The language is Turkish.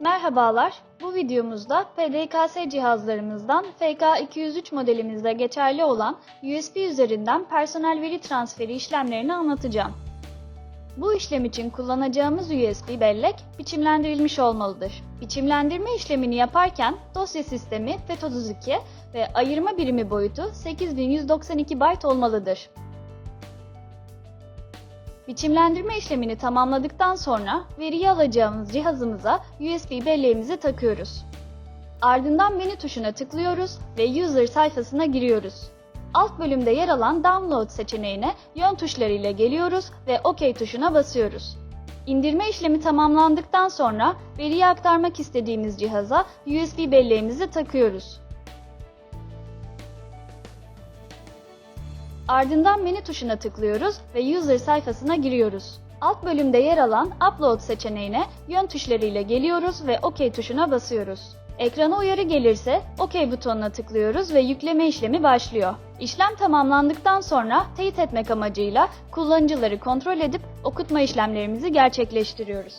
Merhabalar, bu videomuzda PDKS cihazlarımızdan FK203 modelimizde geçerli olan USB üzerinden personel veri transferi işlemlerini anlatacağım. Bu işlem için kullanacağımız USB bellek biçimlendirilmiş olmalıdır. Biçimlendirme işlemini yaparken dosya sistemi FAT32 ve ayırma birimi boyutu 8192 byte olmalıdır. Biçimlendirme işlemini tamamladıktan sonra veriyi alacağımız cihazımıza USB belleğimizi takıyoruz. Ardından menü tuşuna tıklıyoruz ve User sayfasına giriyoruz. Alt bölümde yer alan Download seçeneğine yön tuşları ile geliyoruz ve OK tuşuna basıyoruz. İndirme işlemi tamamlandıktan sonra veriyi aktarmak istediğimiz cihaza USB belleğimizi takıyoruz. Ardından menü tuşuna tıklıyoruz ve User sayfasına giriyoruz. Alt bölümde yer alan Upload seçeneğine yön tuşları ile geliyoruz ve OK tuşuna basıyoruz. Ekrana uyarı gelirse OK butonuna tıklıyoruz ve yükleme işlemi başlıyor. İşlem tamamlandıktan sonra teyit etmek amacıyla kullanıcıları kontrol edip okutma işlemlerimizi gerçekleştiriyoruz.